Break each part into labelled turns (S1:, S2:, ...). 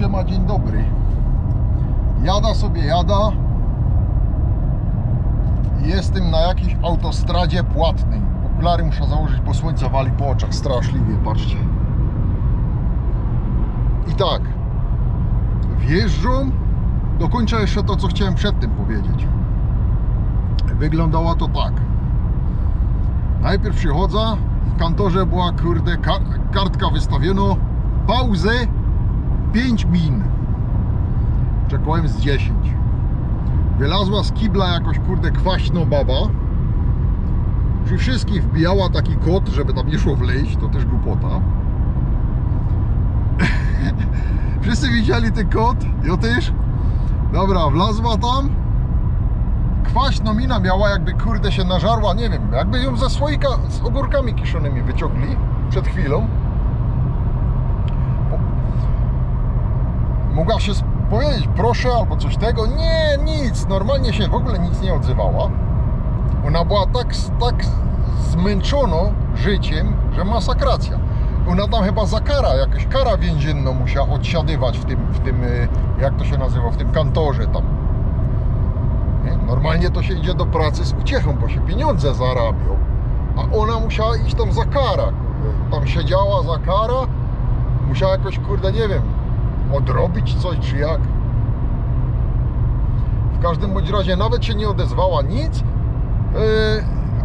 S1: siema, dzień dobry. Jada sobie jada. Jestem na jakiejś autostradzie płatnej. Okulary muszę założyć, bo słońce wali po oczach straszliwie, patrzcie. I tak, wjeżdżam, dokończę jeszcze to, co chciałem przed tym powiedzieć. Wyglądało to tak. Najpierw przychodzę, w kantorze była kurde kar kartka wystawiona, pauzę 5 min. Czekałem z 10. Wylazła z kibla jakoś kurde kwaśno baba. Przy wszystkich wbijała taki kod, żeby tam nie szło wleźć, to też głupota. Wszyscy widzieli ten kod, ja też. Dobra, wlazła tam. Kwaśno mina miała, jakby kurde się nażarła, nie wiem, jakby ją ze słoika z ogórkami kiszonymi wyciągli przed chwilą. Mogła się powiedzieć proszę albo coś tego. Nie, nic, normalnie się w ogóle nic nie odzywała. Ona była tak, tak zmęczona życiem, że masakracja. Ona tam chyba za kara, jakaś kara więzienną musiała odsiadywać w tym, w tym, y, jak to się nazywa, w tym kantorze tam. Nie? Normalnie to się idzie do pracy z uciechą, bo się pieniądze zarabią. A ona musiała iść tam za kara. Tam siedziała za kara, musiała jakoś, kurde, nie wiem, odrobić coś, czy jak. W każdym bądź razie nawet się nie odezwała nic, yy,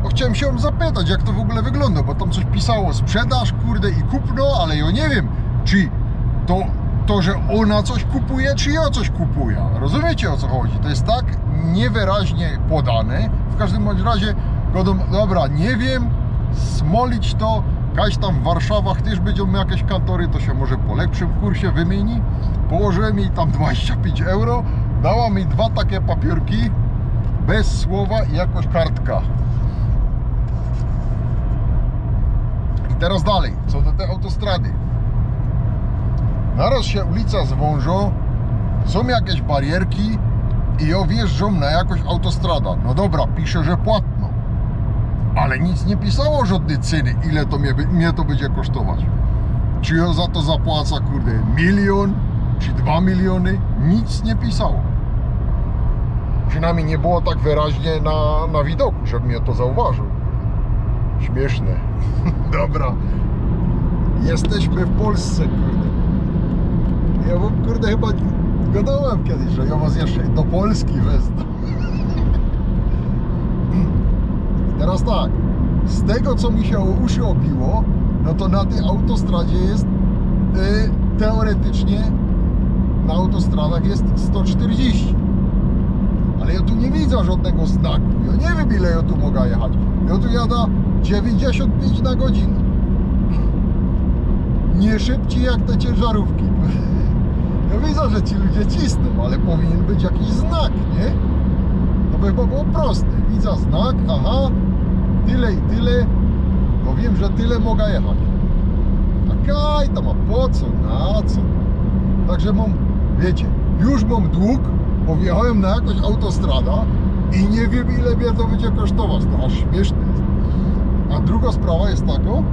S1: bo chciałem się ją zapytać, jak to w ogóle wygląda, bo tam coś pisało sprzedaż, kurde, i kupno, ale ja nie wiem, czy to, to, że ona coś kupuje, czy ja coś kupuję. Rozumiecie o co chodzi? To jest tak niewyraźnie podane. W każdym bądź razie, dobra, nie wiem, smolić to, Kaś tam w Warszawach też będą jakieś kantory, to się może po lepszym kursie wymieni. Położyłem jej tam 25 euro, dała mi dwa takie papierki, bez słowa i jakoś kartka. I teraz dalej, co do tej autostrady. Naraz się ulica zwąża, są jakieś barierki i ja wjeżdżam na jakąś autostrada. No dobra, pisze, że płatno ale nic nie pisało żadnej ceny, ile to mnie, mnie to będzie kosztować. Czy ja za to zapłacę, kurde, milion, czy dwa miliony, nic nie pisało. Przynajmniej nie było tak wyraźnie na, na widoku, żebym ja to zauważył. Śmieszne. Dobra. Jesteśmy w Polsce, kurde. Ja wam, kurde, chyba gadałem kiedyś, że ja was jeszcze do Polski wezmę. Teraz tak, z tego co mi się uszy obiło, no to na tej autostradzie jest yy, teoretycznie na autostradach jest 140. Ale ja tu nie widzę żadnego znaku. Ja nie wiem ile ja tu mogę jechać. Ja tu jada 95 na godzinę. Nie szybciej jak te ciężarówki. Ja widzę, że ci ludzie cisną, ale powinien być jakiś znak, nie? To by chyba było proste. Widzę znak, aha, tyle i tyle, to wiem, że tyle mogę jechać. A kaj tam, a po co, na co? Także mam, wiecie, już mam dług, bo wjechałem na jakąś autostrada i nie wiem ile mnie to będzie kosztować. To aż śmieszne jest. A druga sprawa jest taka,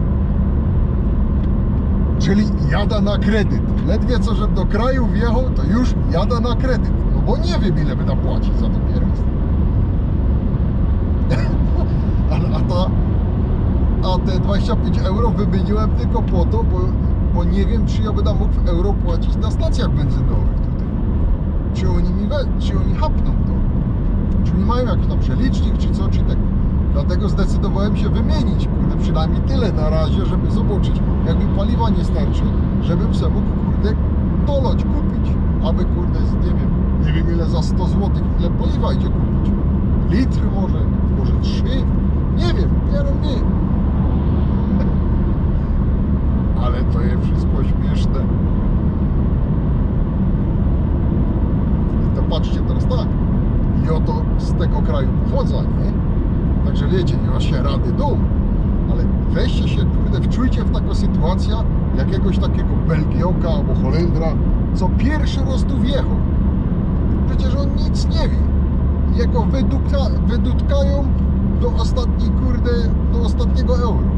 S1: czyli jada na kredyt. Ledwie co, że do kraju wjechał, to już jada na kredyt. No bo nie wiem ile będę płacić za to pierwsze. A, te 25 euro wymieniłem tylko po to, bo, bo nie wiem, czy ja będę mógł w euro płacić na stacjach benzynowych tutaj. Czy oni mi we, czy oni hapną to? Czy oni mają jakiś tam przelicznik, czy co, czy tego. Dlatego zdecydowałem się wymienić, kurde, przynajmniej tyle na razie, żeby zobaczyć, jakby paliwa nie starczy, żebym sobie mógł, kurde, dolać, kupić. Aby, kurde, nie wiem, nie wiem ile za 100 zł, ile paliwa idzie kupić. Litry może, może 3, nie wiem, ja nie. Ale to jest wszystko śmieszne. I to patrzcie teraz tak. I oto z tego kraju pochodzę, nie? Także wiecie, nie ma się rady dum. Ale weźcie się, kurde, wczujcie w taką sytuację jakiegoś takiego Belgioka albo Holendra, co pierwszy raz tu wjechał. Przecież on nic nie wie. Jego wyduka, wydutkają do ostatniej, kurde, do ostatniego euro.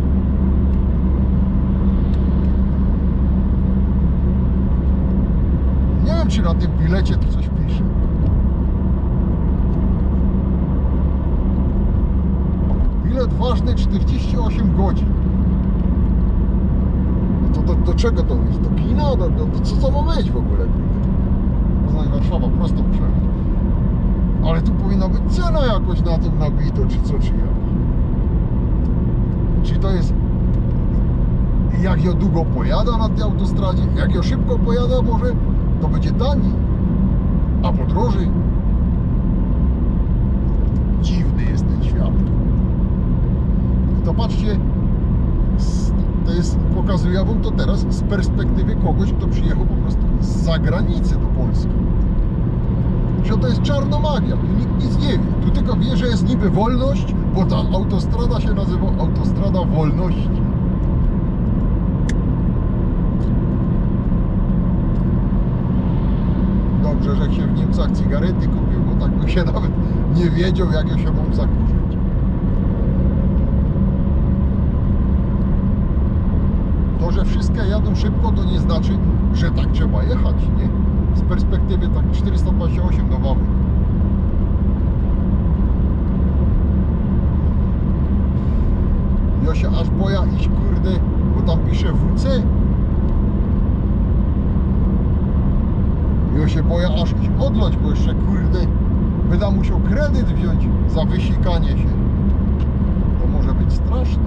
S1: wiem, czy na tym bilecie to coś pisze. Bilet ważny 48 godzin. No to do, do czego to jest? Do kina? Do, do, do, co to ma być w ogóle? Poznań Warszawa prosto przejechać. Ale tu powinna być cena jakoś na tym nabito, czy co, czy jak. Czy to jest jak ja długo pojada na tej autostradzie, jak ja szybko pojada, może to będzie taniej, a po drożej. Dziwny jest ten świat. To patrzcie, to jest, pokazuję wam to teraz z perspektywy kogoś, kto przyjechał po prostu z zagranicy do Polski. Że to jest czarnomagia, tu nikt nic nie wie. Tu tylko wie, że jest niby wolność, bo ta autostrada się nazywa autostrada wolności. Dobrze, że się w Niemcach cigarety kupił, bo tak by się nawet nie wiedział, jak ja się mam zakurzyć. To, że wszystkie jadą szybko, to nie znaczy, że tak trzeba jechać, nie? Z perspektywy tak 428 do Wawy. Ja się aż boję iść, kurde, bo tam pisze WC. Ja się boję aż iść odlać, bo jeszcze, kurde, będę musiał kredyt wziąć za wysikanie się. To może być straszne.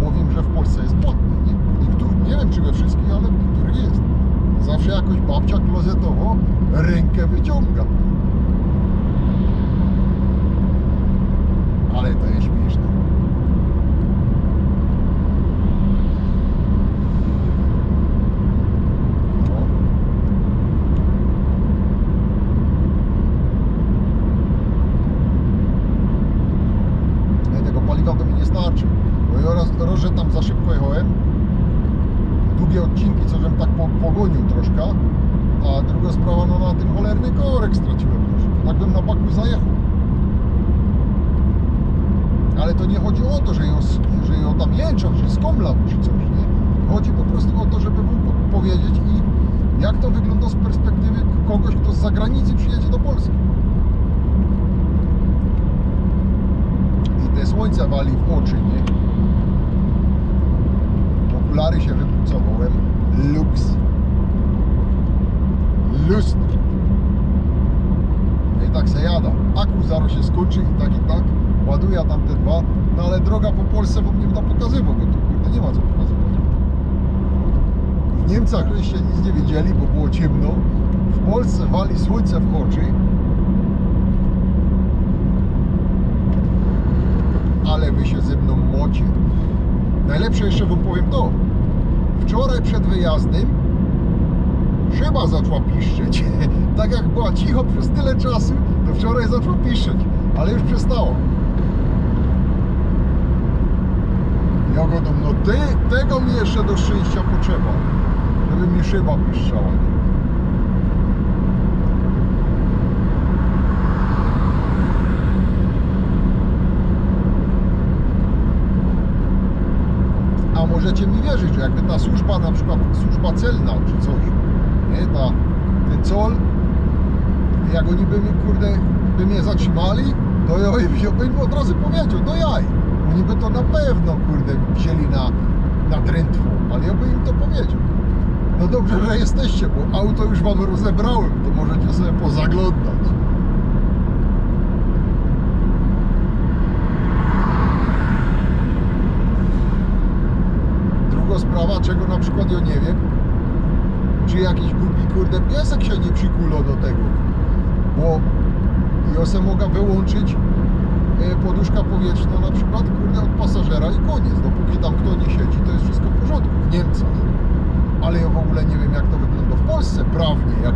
S1: Powiem, że w Polsce jest płatne, nie? Nie wiem czy we wszystkich, ale w niektórych jest. Zawsze jakoś babcia klozetowo rękę wyciąga. Ale to jest śmieszne. No. Nie, tego paliwa to mi nie starczy. Bo ja raz, raz że tam za szybko jechałem, długie odcinki, co żem tak po, pogonił troszkę, a druga sprawa, no na ten cholerny korek straciłem już. Tak bym na baku zajechał. Ale to nie chodzi o to, że ją, że ją tam jęczą, że skomlam czy coś, nie? Chodzi po prostu o to, żeby mu po- powiedzieć i jak to wygląda z perspektywy kogoś, kto z zagranicy przyjedzie do Polski. I te słońce wali w oczy, nie? Okulary się wypucowałem. Lux. Lustr. No i tak se jada. Aku zaraz się skończy i tak i tak. Ładuję tam te dwa. No ale droga po Polsce wam nie da pokazywał, bo tu kurde nie ma co pokazywać. W Niemcach żeście nic nie wiedzieli, bo było ciemno. W Polsce wali słońce w oczy. Ale wy się ze mną mocie. Najlepsze jeszcze wam powiem to. Wczoraj przed wyjazdem szyba zaczęła piszczeć. tak jak była cicho przez tyle czasu, to wczoraj zaczęła piszczeć, ale już przestało. Ja go dam, no ty, tego mi jeszcze do szczęścia potrzeba, żeby mi szyba piszczała. A możecie mi wierzyć, jakby ta służba, na przykład służba celna czy coś, nie, ta, ten col, jak oni by mi, kurde, by mnie zatrzymali, to ja, bym od razu powiedział, no jaj, oni by to na pewno, kurde, wzięli na, na drętwo, ale ja bym im to powiedział. No dobrze, że jesteście, bo auto już wam rozebrałem, to możecie sobie pozaglądać. Druga sprawa, czego na przykład ja nie wiem, czy jakiś głupi kurde piesek się nie przykulo do tego, bo ja se mogę wyłączyć e, poduszka powietrzna na przykład kurde od pasażera i koniec, dopóki tam kto nie siedzi, to jest wszystko w porządku w Niemcach. Ale ja w ogóle nie wiem jak to wygląda w Polsce prawnie, jak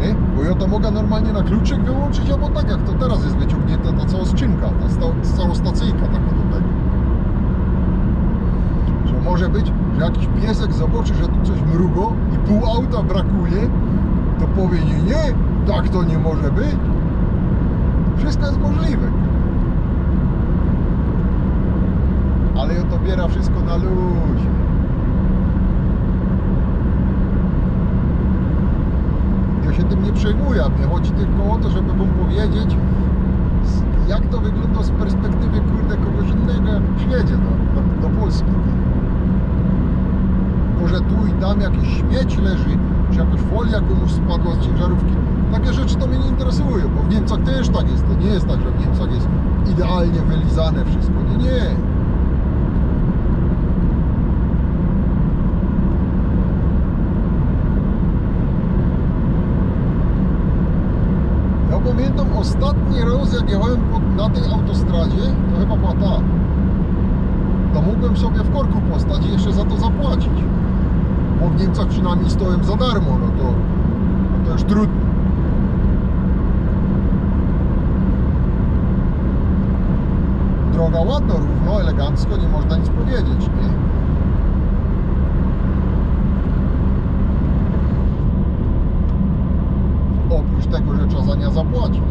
S1: nie? Bo ja to mogę normalnie na kluczyk wyłączyć, albo tak jak to teraz jest wyciągnięta ta cała skrzynka, ta cała stacyjka taka do tego. Że może być, że jakiś piesek zobaczy, że tu coś mrugo i pół auta brakuje, to powie nie, nie, tak to nie może być. Wszystko jest możliwe. Ale ja to biera wszystko na luzie. przejmuje. Mnie chodzi tylko o to, żeby wam powiedzieć, jak to wygląda z perspektywy kurde kogoś innego, jak przyjedzie do, do, do Polski. Może tu i tam jakieś śmieć leży, czy jakaś folia komuś spadła z ciężarówki. Takie rzeczy to mnie nie interesują, bo w Niemcach też tak jest. To nie jest tak, że w Niemcach jest idealnie wylizane wszystko. Nie, nie. Pamiętam ostatni raz, jak jechałem na tej autostradzie, to chyba była ta. To mogłem sobie w korku postać i jeszcze za to zapłacić. Bo w Niemcach przynajmniej stołem za darmo, no to, no to już trudno. Droga ładno, równo, elegancko, nie można nic powiedzieć, nie? Oprócz tego, że trzeba za nie zapłacić.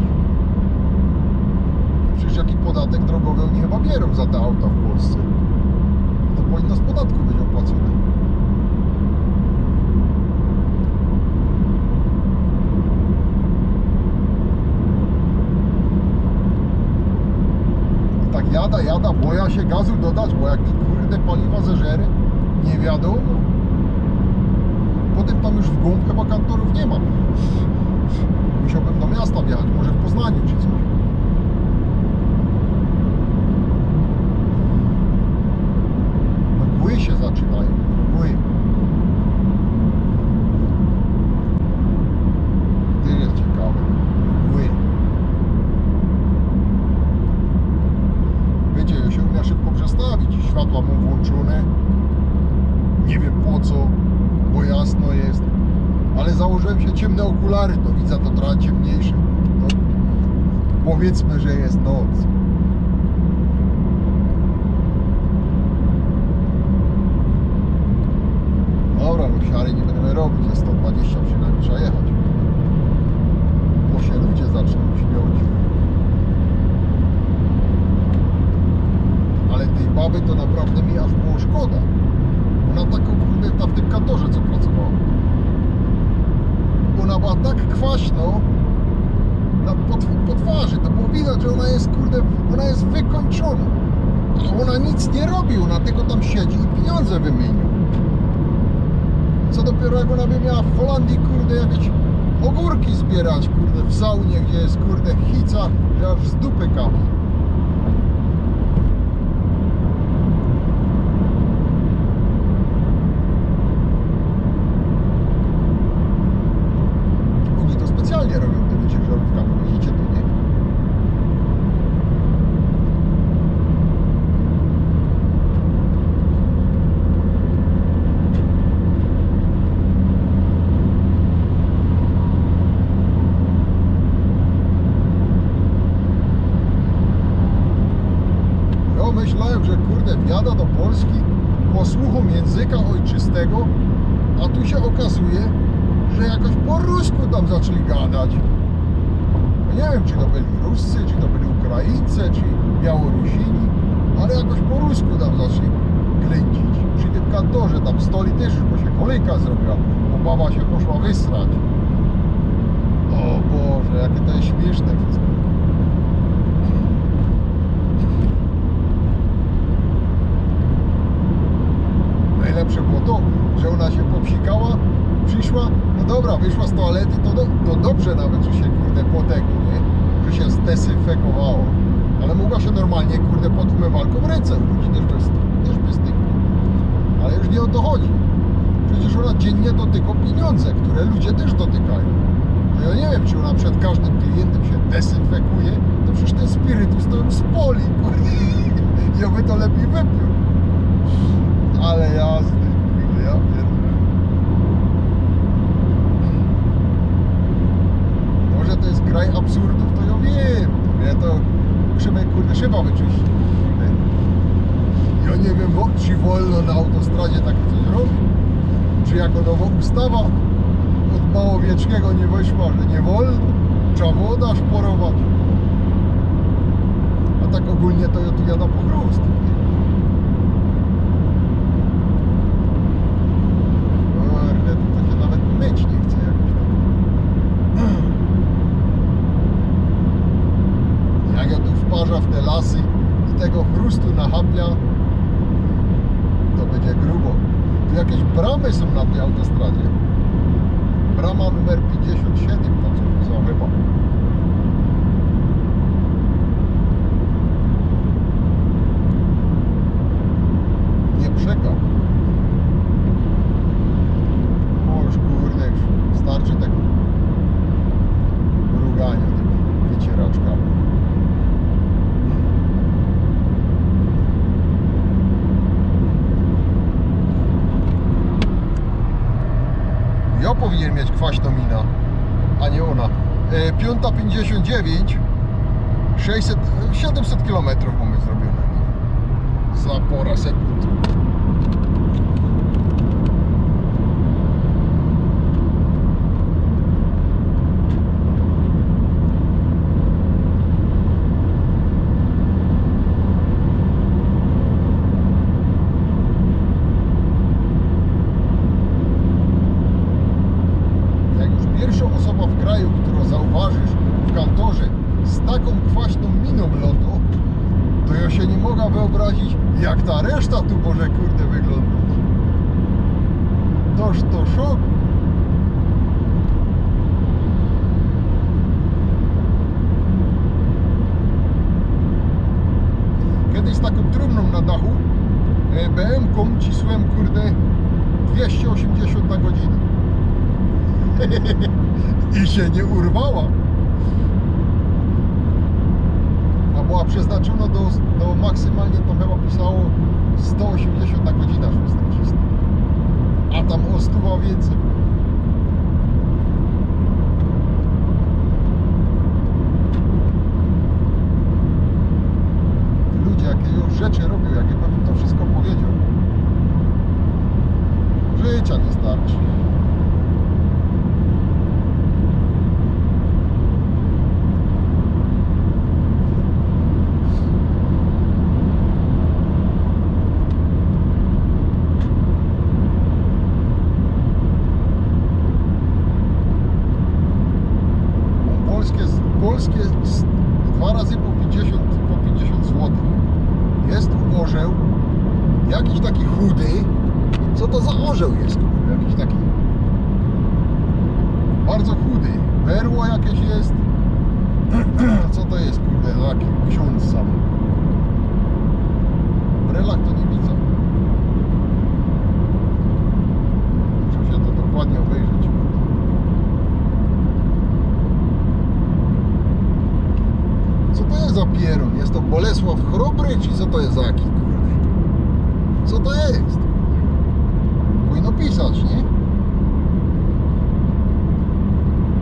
S1: Przecież jaki podatek drogowy oni chyba bierą za te auta w Polsce. To powinno z podatku być opłacone. I jada, boja się gazu dodać, bo jak mi kurde paliwa zeżery, nie wiadomo. Potem tam już w głąb chyba kantorów nie ma. Musiałbym do miasta wjechać, może w Poznaniu czy coś. Mgły się zaczynają, mgły. Tyle ciekawe. Mgły. Wiecie, ja się umiem szybko przestawić i światła mam włączone. Nie wiem po co, bo jasno jest. Ale założyłem się ciemne okulary, to widzę to trochę ciemniejsze. No, powiedzmy, że jest noc. Dobra, no siary nie będziemy robić, jest 120 przynajmniej trzeba jechać. Bo się ludzie zaczną śmiać. Ale tej baby to naprawdę mi aż było szkoda. Ona taką kurde ta w tym kantorze co pracowała. Ona była tak kwaśno na, po, po twarzy, to było widać, że ona jest kurde, ona jest wykończona. A ona nic nie robi, ona tylko tam siedzi i pieniądze wymienia. Co dopiero jak ona by miała w Holandii, kurde, jakieś ogórki zbierać, kurde, w saunie, gdzie jest, kurde, hica, że aż z dupy kapie. Oni to specjalnie robią tymi ciężarówkami, widzicie to, nie? Ja myślałem, że kurde wjada do Polski posłuchom języka ojczystego, a tu się okazuje, że jakoś po rusku tam zaczęli gadać. No nie wiem, czy to byli Ruscy, czy to byli Ukraińcy, czy Białorusini, ale jakoś po rusku tam zaczęli ględzić. Przy tym kantorze tam stoli też już, bo się kolejka zrobiła, bo baba się poszła wysrać. O Boże, jakie to jest śmieszne wszystko. Najlepsze było to, że ona się popsikała, przyszła, no dobra, wyszła z toalety, to, do, to dobrze nawet, że się kurde potegło, nie? Że się zdezynfekowało. Ale mogła się normalnie kurde pod umywalką ręce umyć, też bez, też bez tych. Ale już nie o to chodzi. Przecież ona dziennie dotyka pieniądze, które ludzie też dotykają. No ja nie wiem, czy ona przed każdym klientem się dezynfekuje, to przecież ten spirytus to ją spoli, kurde. Ja by to lepiej wypił. Ale jazdy, kurde, ja pierdolę. Może to jest kraj absurdów, to ja wiem. Ja to musimy, kurde, szyba wyczyścić. Ja nie wiem, czy wolno na autostradzie takie coś robić. Czy jako nowa ustawa od Małowieckiego nie weszła, że nie wolno. Trzeba woda szporować. A tak ogólnie to ja tu jada po chrust. Kurde, to się nawet myć nie chce jakoś tak. nachapia, to będzie grubo. Tu jakieś bramy są na tej autostradzie. Brama numer 57, tam pisało chyba. Nie przekap. O już kurde, już starczy tego mrugania tymi wycieraczkami. Ja powinien mieć kwaśną mina, a nie ona. E, 5.59 600, 700 km mamy zrobione. Za pora sekund. Jak już pierwsza osoba w kraju, którą zauważysz w kantorze z taką kwaśną miną lotu, to ja się nie mogę wyobrazić, jak ta reszta tu może kurde wyglądać. Toż to szok. Kiedyś z taką trumną na dachu e, BM-ką cisłem kurde 280 na godzinę i się nie urwała. Była przeznaczona do, do maksymalnie tam chyba pisało 180 na żeby nacisnąć. A tam o 100 więcej. Ludzie jakie już rzeczy robią, jakie bym to wszystko powiedział. Życia nie starczy. polskie, polskie s- dwa razy po 50, po 50 zł. Jest tu orzeł, jakiś taki chudy. Co to za orzeł jest? kurde? Jakiś taki bardzo chudy. Berło jakieś jest. Co to jest, kurde? No, Taki ksiądz sam. W brelach to nie widzę. Muszę się to dokładnie obejrzeć. Co jest to Bolesław Chrobry, czy co to jest za jaki kurde? Co to jest? Powinno pisać, nie?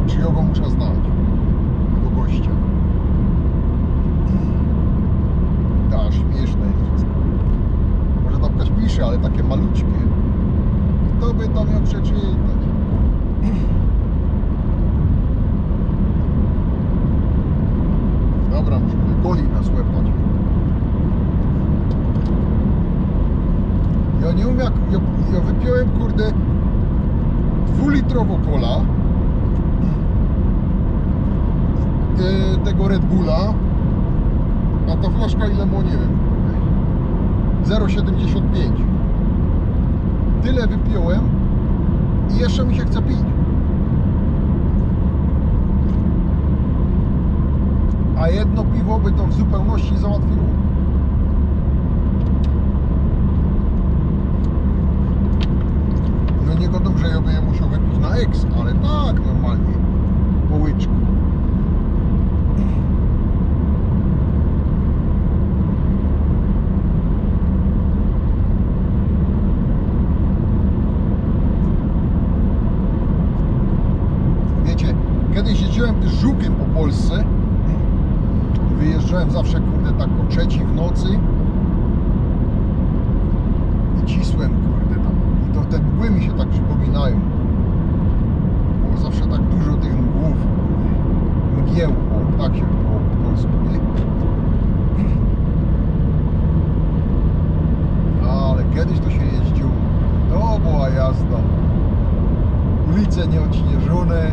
S1: Czy go muszę znać? Tego gościa. Ta, śmieszne jest. Może tam ktoś pisze, ale takie maluczkie. Kto by to miał przeczytać? Dobra, muszę goli nas łepać. Ja nie umiem jak... Ja, ja wypiłem, kurde, dwulitrowo cola e, tego Bulla a ta flaszka ile mu, nie wiem, kurde. 0,75 Tyle wypiłem i jeszcze mi się chce pić. a jedno piwo by to w zupełności załatwiło. No nie godą, że ja bym je musiał wypić na eks, ale tak normalnie, po łyczku. Wiecie, kiedyś jeździłem żukiem po Polsce wyjeżdżałem zawsze kurde tak o trzeciej w nocy i cisłem kurde tam i to te mgły mi się tak przypominają było zawsze tak dużo tych mgłów kurde. mgieł, o tak się było po polsku nie? ale kiedyś to się jeździło to była jazda ulice nieodśnieżone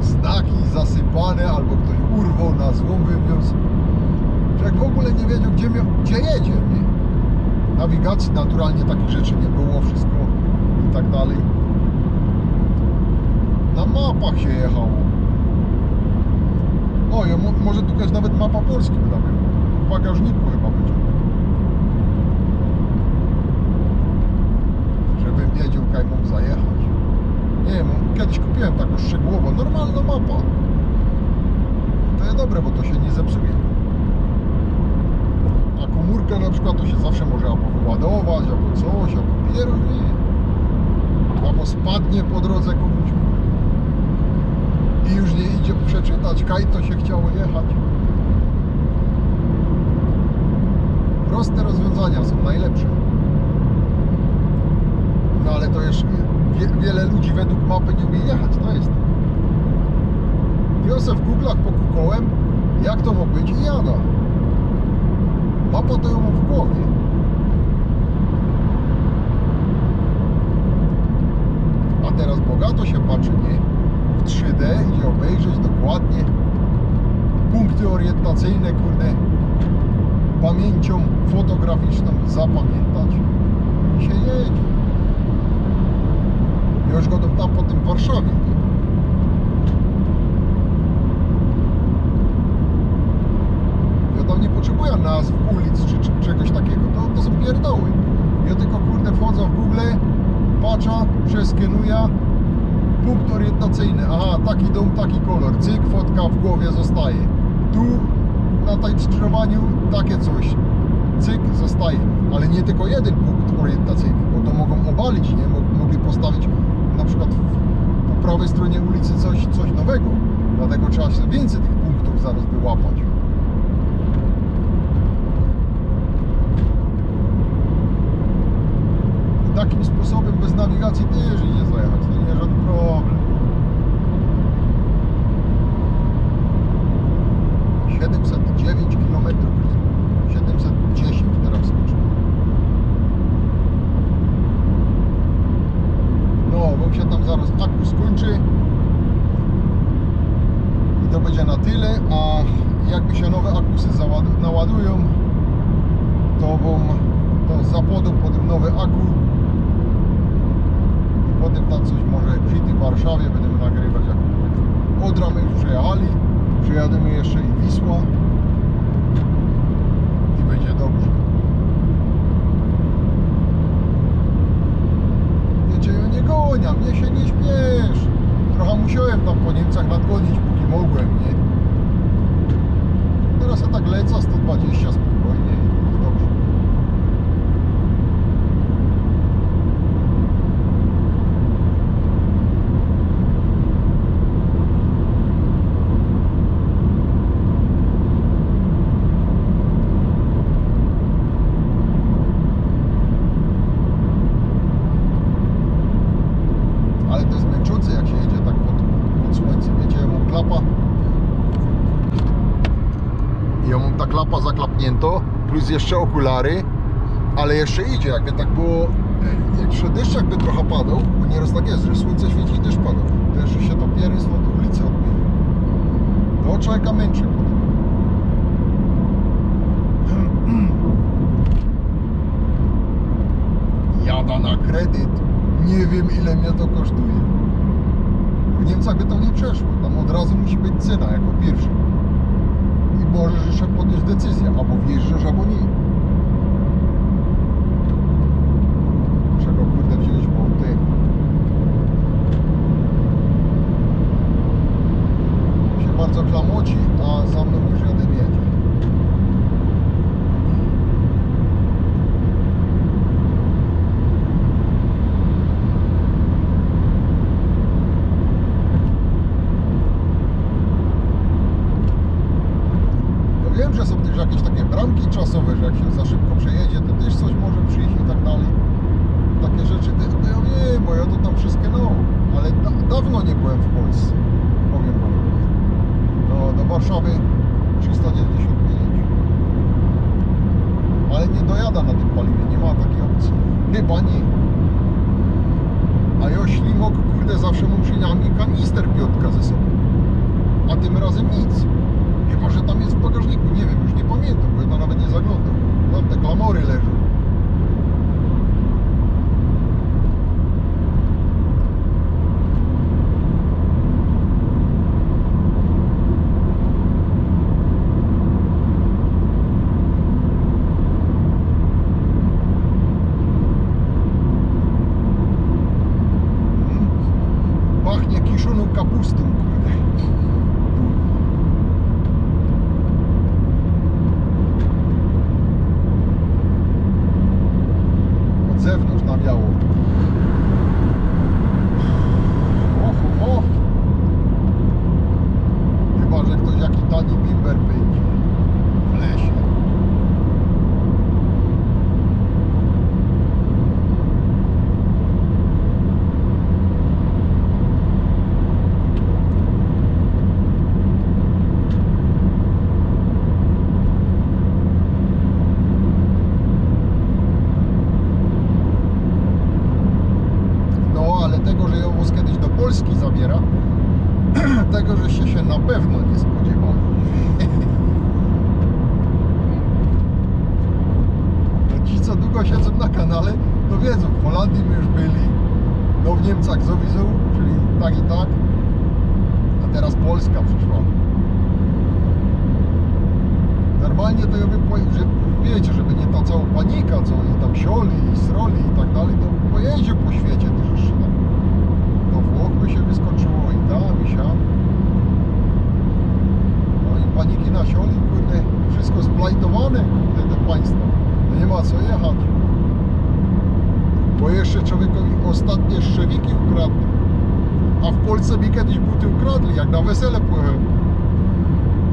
S1: znaki zasypane albo ktoś urwał na złą wywiózł. Człowiek w ogóle nie wiedział, gdzie, miał, gdzie jedzie. Nie? Nawigacji naturalnie takich rzeczy nie było, wszystko i tak dalej. Na mapach się jechało. O, ja mo- może tu jest nawet mapa Polski by tam. W bagażniku chyba będzie. Żebym wiedział, kaj mógł zajechać. Nie wiem, kiedyś kupiłem taką szczegółowo, normalna mapa. To jest dobre, bo to się nie zepsuje. A to się zawsze może albo wyładować, albo coś, albo pierwi. Albo spadnie po drodze komuś. I już nie idzie przeczytać, kaj to się chciało jechać. Proste rozwiązania są najlepsze. No ale to jeszcze wie, wiele ludzi według mapy nie umie jechać, to jest. Ja w Google'ach pokukałem, jak to ma być i jada. Mapa to ją mam w głowie. A teraz bogato się patrzy, nie? W 3D idzie obejrzeć dokładnie punkty orientacyjne, kurde, pamięcią fotograficzną zapamiętać i się jedzie. Już go tam potem w Warszawie, nie? Ja tam nie potrzebuję nazw ulic czy, czy czegoś takiego. To, to są pierdoły. Ja tylko kurde wchodzę w Google, patrzę, przeskenuję, punkt orientacyjny. Aha, taki dom, taki kolor. Cyk, fotka w głowie zostaje. Tu na tym skrzyżowaniu takie coś. Cyk, zostaje. Ale nie tylko jeden punkt orientacyjny, bo to mogą obalić, nie? Mo- Mogli postawić na przykład po prawej stronie ulicy coś, coś nowego. Dlatego trzeba się więcej tych punktów zaraz wyłapać. I takim sposobem bez nawigacji też idzie zajechać. To nie żaden problem. 709 km 710 teraz skoczyłem. No, bo się tam zaraz aku skończy i to będzie na tyle, a jakby się nowe akusy naładują, to wam to zapodą potem nowe aku i potem tam coś może przy Warszawie będziemy nagrywać jak Odra już przejechali, przejadziemy jeszcze i Wisła i będzie dobrze. Wiecie, ja nie goniam, mnie się nie śpiesz. Trochę musiałem tam po Niemcach nadgonić, póki mogłem, nie? Teraz ja tak lecę 120 spokojnie i jest dobrze. Ale to jest męczące jak się jedzie tak pod, pod słońcem. Wiecie, ja mam klapa. Ja mam ta klapa plus jeszcze okulary, ale jeszcze idzie, jakby tak było, jak deszcz jakby trochę padał, bo nieraz tak jest, że słońce świeci i deszcz pada, to jeszcze się to piery z od ulicy odbije. To człowieka męczy. Jada na kredyt. Nie wiem ile mnie to kosztuje. W Niemczech by to nie przeszło. Tam od razu musi być cena jako pierwszy. Możesz jeszcze podjąć decyzję, albo wjeżdżasz, albo nie. Czego kurde wziąć, bo ty. Się bardzo klamoci, a za mną już jeden jedzie. Ja wiem, że są też jakieś takie bramki czasowe, że jak się za szybko przejedzie, to też coś może przyjść i tak dalej. Takie rzeczy, to, to ja wiem, bo ja to tam wszystkie no, ale da, dawno nie byłem w Polsce, powiem wam. No, do Warszawy 395. Dojada na tym paliwie, nie ma takiej opcji. Chyba nie. A ja ślimok, kurde, zawsze mam przy nami kanister piątka ze sobą. A tym razem nic. Chyba, że tam jest w bagażniku, nie wiem, już nie pamiętam, bo ja tam nawet nie zaglądam. Tam te klamory leżą. A w Polsce mi kiedyś buty ukradli, jak na wesele pojechałem.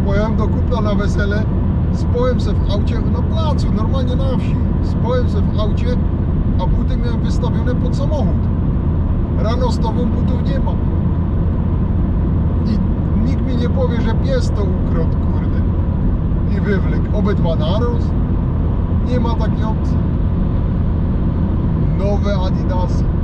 S1: Pojechałem do kupla na wesele, społem se w aucie na placu, normalnie na wsi. Społem se w aucie, a buty miałem wystawione pod samochód. Rano z tobą butów nie ma. I nikt mi nie powie, że pies to ukradł, kurde. I wywlekł. Obydwa naród. Nie ma takiej opcji. Nowe Adidasy.